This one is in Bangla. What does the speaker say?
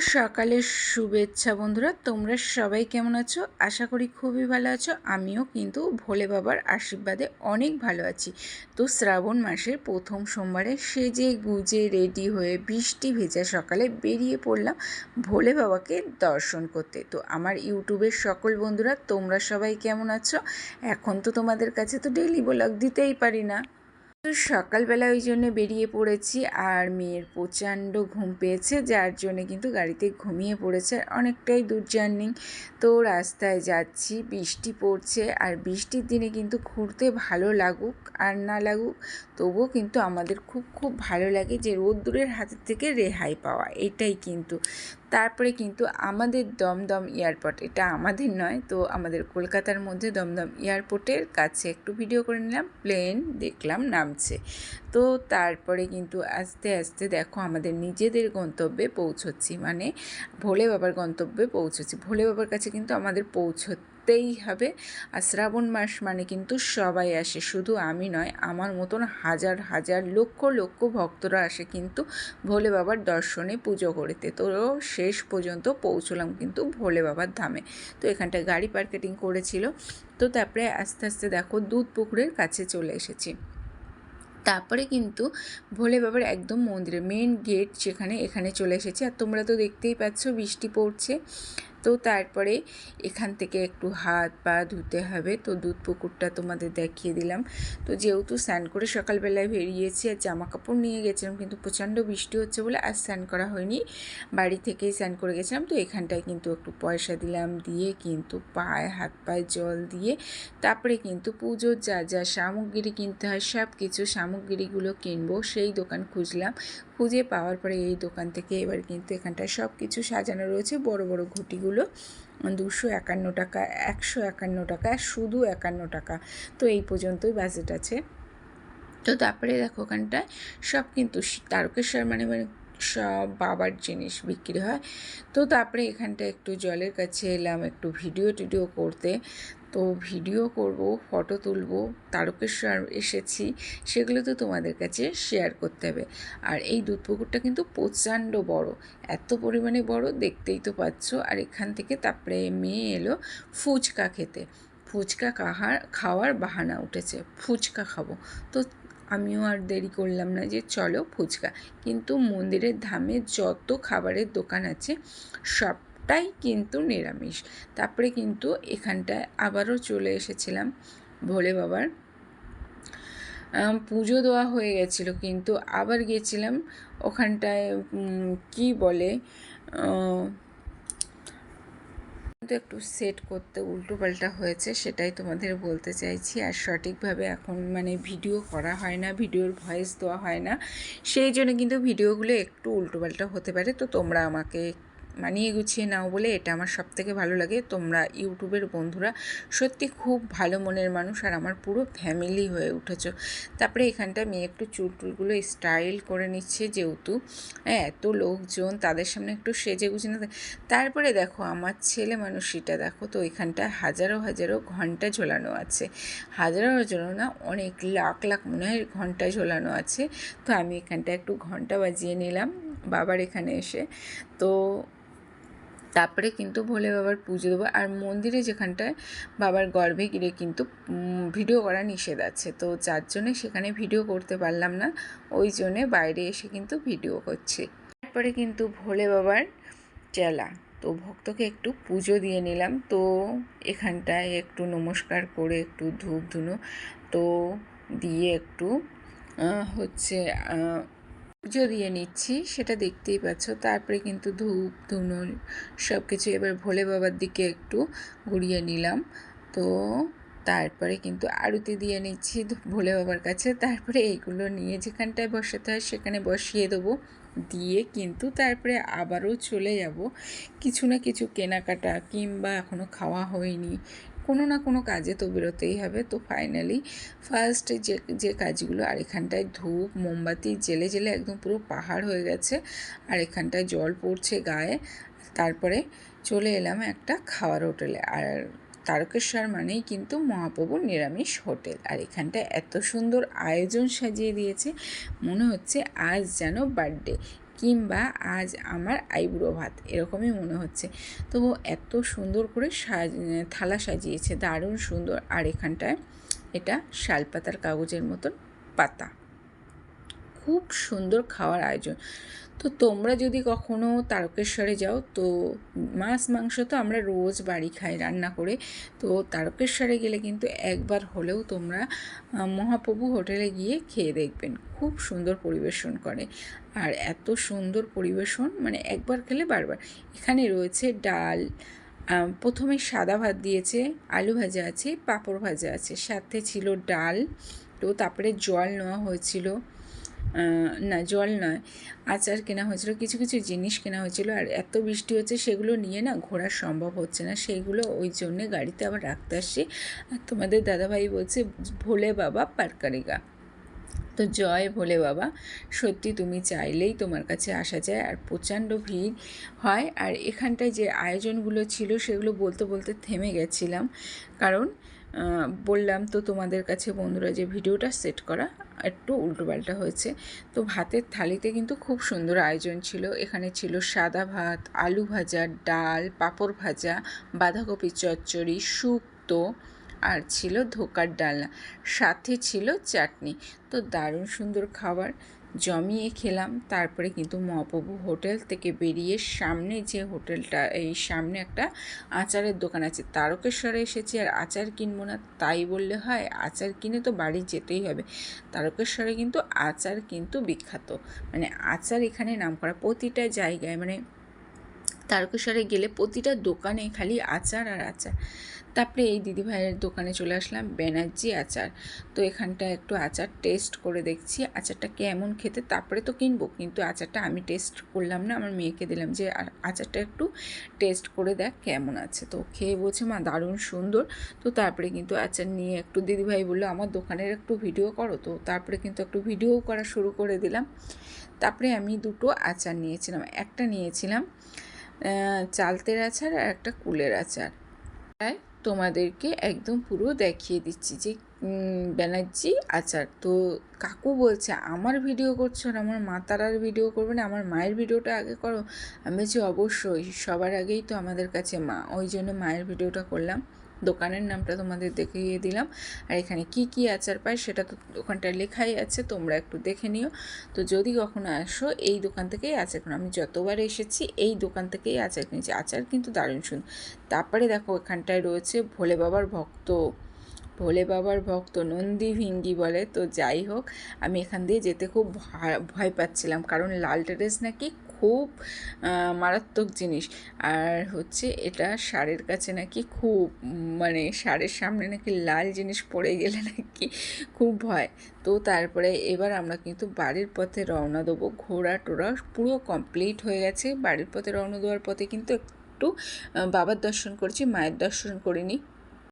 সকালের শুভেচ্ছা বন্ধুরা। তোমরা সবাই কেমন আছো? আশা করি খুবই ভালো আছো। আমিও কিন্তু ভোলে বাবার আশীর্বাদে অনেক ভালো আছি। তো শ্রাবণ মাসের প্রথম সোমবারে সেজে গুজে রেডি হয়ে বৃষ্টি ভেজা সকালে বেরিয়ে পড়লাম ভোলে বাবাকে দর্শন করতে। তো আমার ইউটিউবের সকল বন্ধুরা, তোমরা সবাই কেমন আছো? এখন তো তোমাদের কাছে তো ডেলি ব্লগ দিতেই পারি না। তো সকালবেলা ওই জন্য বেরিয়ে পড়েছি আর মেয়ের প্রচণ্ড ঘুম পেয়েছে, যার জন্য কিন্তু গাড়িতে ঘুমিয়ে পড়েছে অনেকটাই দূর জার্নি। তো রাস্তায় যাচ্ছি, বৃষ্টি পড়ছে আর বৃষ্টির দিনে কিন্তু ঘুরতে ভালো লাগুক আর না লাগুক, তবুও কিন্তু আমাদের খুব খুব ভালো লাগে যে রোদ্দুরের হাতের থেকে রেহাই পাওয়া, এটাই কিন্তু। তারপরে কিন্তু আমাদের দমদম এয়ারপোর্ট, এটা আমাদের নয়, তো আমাদের কলকাতার মধ্যে দমদম এয়ারপোর্টের কাছে একটু ভিডিও করে নিলাম প্লেন দেখলাম, নামছে। তো তারপরে কিন্তু আস্তে আস্তে দেখো আমাদের নিজেদের গন্তব্যে পৌঁছচ্ছি মানে ভোলে বাবার গন্তব্যে পৌঁছচ্ছি। ভোলে বাবার কাছে কিন্তু আমাদের পৌঁছতে করতেই হবে। আর শ্রাবণ মাস মানে কিন্তু সবাই আসে, শুধু আমি নয়, আমার মতন হাজার হাজার, লক্ষ লক্ষ ভক্তরা আসে কিন্তু ভোলে বাবার দর্শনে পুজো করতে। তো শেষ পর্যন্ত পৌঁছলাম কিন্তু ভোলে বাবার ধামে। তো এখানটায় গাড়ি পার্কেটিং করেছিল। তো তারপরে আস্তে আস্তে দেখো দুধ পুকুরের কাছে চলে এসেছি। তারপরে কিন্তু ভোলে বাবার একদম মন্দিরে মেন গেট যেখানে, এখানে চলে এসেছে। আর তোমরা তো দেখতেই পাচ্ছ বৃষ্টি পড়ছে। তো তারপরে এখান থেকে একটু হাত পা ধুতে হবে। তো দুধ পুকুরটা তোমাদের দেখিয়ে দিলাম। তো যেহেতু স্নান করে সকালবেলায় বেরিয়েছি আর জামা কাপড় নিয়ে গেছিলাম, কিন্তু প্রচণ্ড বৃষ্টি হচ্ছে বলে আর স্নান করা হয়নি। বাড়ি থেকেই স্নান করে গেছিলাম। তো এখানটায় কিন্তু একটু পয়সা দিলাম দিয়ে কিন্তু পায়ে হাত পায়ে জল দিয়ে তারপরে কিন্তু পুজোর যা যা সামগ্রী কিনতে হয়, সব কিছু সামগ্রীগুলো কিনবো সেই দোকান খুঁজলাম। খুঁজে পাওয়ার পরে এই দোকান থেকে এবার কিন্তু এখানটায় সব কিছু সাজানো রয়েছে। বড় বড় ঘটিগুলো দুশো একান্ন টাকা, একশো একান্ন টাকা, শুধু একান্ন টাকা। তো এই পর্যন্তই বাজেট আছে। তো তারপরে দেখো ওখানটায় সব কিন্তু তারকেশ্বর মানে মানে সব বাবার জিনিস বিক্রি হয়। তো তারপরে এখানটা একটু জলের কাছে এলাম, একটু ভিডিও টিডিও করতে। তো ভিডিও করব, ফটো তুলব, তারকেশ্বর এসেছি, সেগুলো তো তোমাদের কাছে শেয়ার করতে হবে। আর এই দুধ পুকুরটা কিন্তু প্রচণ্ড বড়, এত পরিমাণে বড় দেখতেই তো পাচ্ছ। আর এখান থেকে তারপরে মেয়ে এলো ফুচকা খেতে। ফুচকা কাহার খাওয়ার বাহানা উঠেছে, ফুচকা খাব। তো আমিও আর দেরি করলাম না যে চলো ফুচকা। কিন্তু মন্দিরের ধামে যত খাবারের দোকান আছে সবটাই কিন্তু নিরামিষ। তারপরে কিন্তু এখানটায় আবারও চলে এসেছিলাম ভোলে বাবার। পুজো দেওয়া হয়ে গেছিল কিন্তু আবার গিয়েছিলাম ওখানটায় কি বলে একটু সেট করতে উল্টো পাল্টা হয়েছে সেটাই তোমাদের বলতে চাইছি। আর সঠিকভাবে এখন মানে ভিডিও করা হয় না ভিডিওর ভয়েস দেওয়া হয় না। সেই জন্য কিন্তু ভিডিওগুলো একটু উল্টো পাল্টা হতে পারে। তো তোমরা আমাকে মানিয়ে গুছিয়ে নাও বলে এটা আমার সব থেকে ভালো লাগে। তোমরা ইউটিউবের বন্ধুরা সত্যি খুব ভালো মনের মানুষ আর আমার পুরো ফ্যামিলি হয়ে উঠেছ। তারপরে এখানটা মেয়ে একটু চুল টুলগুলো স্টাইল করে নিচ্ছে যেহেতু হ্যাঁ এত লোকজন তাদের সামনে একটু সেজে গুছিয়ে না তারপরে দেখো আমার ছেলে মানুষটা দেখো তো এখানটায় হাজারো হাজারো ঘণ্টা ঝোলানো আছে। হাজারো হাজারো না অনেক লাখ লাখ মনে হয় ঘণ্টা ঝোলানো আছে। তো আমি এখানটা একটু ঘণ্টা বাজিয়ে নিলাম বাবার এখানে এসে। তো তারপরে কিন্তু ভোলে বাবার পুজো দেবো। আর মন্দিরে যেখানটায় বাবার গর্ভে গিয়ে কিন্তু ভিডিও করা নিষেধ আছে। তো যার জন্যে সেখানে ভিডিও করতে পারলাম না। ওই জন্যে বাইরে এসে কিন্তু ভিডিও করছি। তারপরে কিন্তু ভোলে বাবার চেলা। তো ভক্তকে একটু পুজো দিয়ে নিলাম। তো এখানটায় একটু নমস্কার করে একটু ধূপ ধুনো। তো দিয়ে একটু হচ্ছে পুজো দিয়ে নিচ্ছি, সেটা দেখতেই পাচ্ছ। তারপরে কিন্তু ধূপ, ধুনুর সব কিছু এবার ভোলে বাবার দিকে একটু ঘুরিয়ে নিলাম। তো তারপরে কিন্তু আরতি দিয়ে নিচ্ছি ভোলে বাবার কাছে। তারপরে এইগুলো নিয়ে যেখানটায় বসাতে হয় সেখানে বসিয়ে দেবো। দিয়ে কিন্তু তারপরে আবারও চলে যাব। কিছু না কিছু কেনাকাটা কিংবা এখনও খাওয়া হয়নি। কোনো না কোনো কাজে তো বেরোতেই হবে। তো ফাইনালি ফার্স্ট যে যে কাজগুলো, আর এখানটায় ধূপ, মোমবাতি জেলে জেলে একদম পুরো পাহাড় হয়ে গেছে, আর এখানটায় জল পড়ছে গায়ে। তারপরে চলে এলাম একটা খাওয়ার হোটেলে, আর তারকেশ্বর মানেই কিন্তু মহাপ্রভুর নিরামিষ হোটেল। আর এখানটা এত সুন্দর আয়োজন সাজিয়ে দিয়েছে, মনে হচ্ছে আজ যেন বার্থডে কিংবা আজ আমার আইবুড়ো ভাত, এরকমই মনে হচ্ছে। তো এত সুন্দর করে সাজ, থালা সাজিয়েছে, দারুণ সুন্দর। আর এখানটায় এটা শালপাতার কাগজের মতন পাতা। খুব সুন্দর খাওয়ার আয়োজন। তো তোমরা যদি কখনো তারকেশ্বরে যাও, তো মাছ, মাংস তো আমরা রোজ বাড়ি খাই রান্না করে। তো তারকেশ্বরে গেলে কিন্তু একবার হলেও তোমরা মহাপ্রভু হোটেলে গিয়ে খেয়ে দেখবেন। খুব সুন্দর পরিবেশন করে। আর এত সুন্দর পরিবেশন মানে একবার খেলে বারবার। এখানে রয়েছে ডাল প্রথমে সাদা ভাত দিয়েছে, আলু ভাজা আছে, পাঁপড় ভাজা আছে। সাথে ছিল ডাল, তো তারপরে জল নেওয়া হয়েছিল। না, জল নয়। আচার কেনা হয়েছিল, কিছু কিছু জিনিস কেনা হয়েছিল, আর এত বৃষ্টি হচ্ছে সেগুলো নিয়ে না ঘোরা সম্ভব হচ্ছে না। সেইগুলো ওই জন্যে গাড়িতে আবার রাখতে আসছি। আর তোমাদের দাদাভাই বলছে, ভোলে বাবা পারকারিগা তো জয় ভোলে বাবা। সত্যি তুমি চাইলেই তোমার কাছে আসা যায়, আর প্রচণ্ড ভিড় হয়। আর এখানটায় যে আয়োজনগুলো ছিল, সেগুলো বলতে বলতে থেমে গেছিলাম। কারণ বললাম তো তোমাদের কাছে বন্ধুরা যে ভিডিওটা সেট করা একটু উল্টোপাল্টা হয়েছে। তো ভাতের থালিতে কিন্তু খুব সুন্দর আয়োজন ছিল। এখানে ছিল সাদা ভাত, আলু ভাজা, ডাল, পাঁপড় ভাজা, বাঁধাকপি চচ্চড়ি, শুক্তো আর ছিল ধোকার ডালনা। সাথে ছিল চাটনি। তো দারুণ সুন্দর খাবার। জমিয়ে খেলাম। তারপরে কিন্তু মহাপ্রভু হোটেল থেকে বেরিয়ে সামনে যে হোটেলটা, এই সামনে একটা আচারের দোকান আছে। তারকেশ্বরে এসেছি আর আচার কিনবো না, তাই বললে হয়, আচার কিনে তো বাড়ি যেতেই হবে। তারকেশ্বরে কিন্তু আচার কিন্তু বিখ্যাত। মানে আচার এখানে নাম করা প্রতিটা জায়গায় মানে তারকেশ্বরে গেলে প্রতিটা দোকানে খালি আচার আর আচার। তারপরে এই দিদিভাইয়ের দোকানে চলে আসলাম ব্যানার্জি আচার। তো এখানটা একটু আচার টেস্ট করে দেখছি, আচারটা কেমন খেতে তারপরে তো কিনবো, কিন্তু আচারটা আমি টেস্ট করলাম না, আমার মেয়েকে দিলাম যে, আর আচারটা একটু টেস্ট করে দেখ কেমন আছে। তো খেয়ে বলছে, মা, দারুণ সুন্দর। তো তারপরে কিন্তু আচার নিয়ে একটু দিদিভাই বলল, আমার দোকানের একটু ভিডিও করো। তো তারপরে কিন্তু একটু ভিডিও করা শুরু করে দিলাম। তারপরে আমি দুটো আচার নিয়েছিলাম, একটা নিয়েছিলাম চালতের আচার আর একটা কুলের আচার। তাই তোমাদেরকে একদম পুরো দেখিয়ে দিচ্ছি যে ব্যানার্জি আচার। তো কাকু বলছে, আমার ভিডিও করছ না, আমার মা তারার ভিডিও করবে না, আমার মায়ের ভিডিওটা আগে করো। আমি বলছি, অবশ্যই, সবার আগেই তো আমাদের কাছে মা। ওই জন্য মায়ের ভিডিওটা করলাম। দোকানের নামটা তোমাদের দেখিয়ে দিলাম। আর এখানে কি কি আচার পায় সেটা তো ওখানটায় লেখাই আছে, তোমরা একটু দেখে নিও। তো যদি কখনো আসো, এই দোকান থেকেই আচার কিনো। আমি যতবার এসেছি, এই দোকান থেকেই আচার কিনেছি। আচার কিন্তু দারুণ সুন্দর তারপরে দেখো এখানটায় রয়েছে ভোলে বাবার ভক্ত। ভোলে বাবার ভক্ত নন্দী ভিঙ্গি বলে। তো যাই হোক, আমি এখান দিয়ে যেতে খুব ভয় পাচ্ছিলাম। কারণ লাল ড্রেস নাকি খুব মারাত্মক জিনিস। আর হচ্ছে এটা সারের কাছে নাকি খুব মানে সারের সামনে নাকি লাল জিনিস পড়ে গেলে নাকি খুব ভয়। তো তারপরে এবার আমরা কিন্তু বাড়ির পথে রওনা দেবো। ঘোরা টোরা পুরো কমপ্লিট হয়ে গেছে। বাড়ির পথে রওনা দেওয়ার পথে কিন্তু একটু বাবার দর্শন করেছি, মায়ের দর্শন করিনি।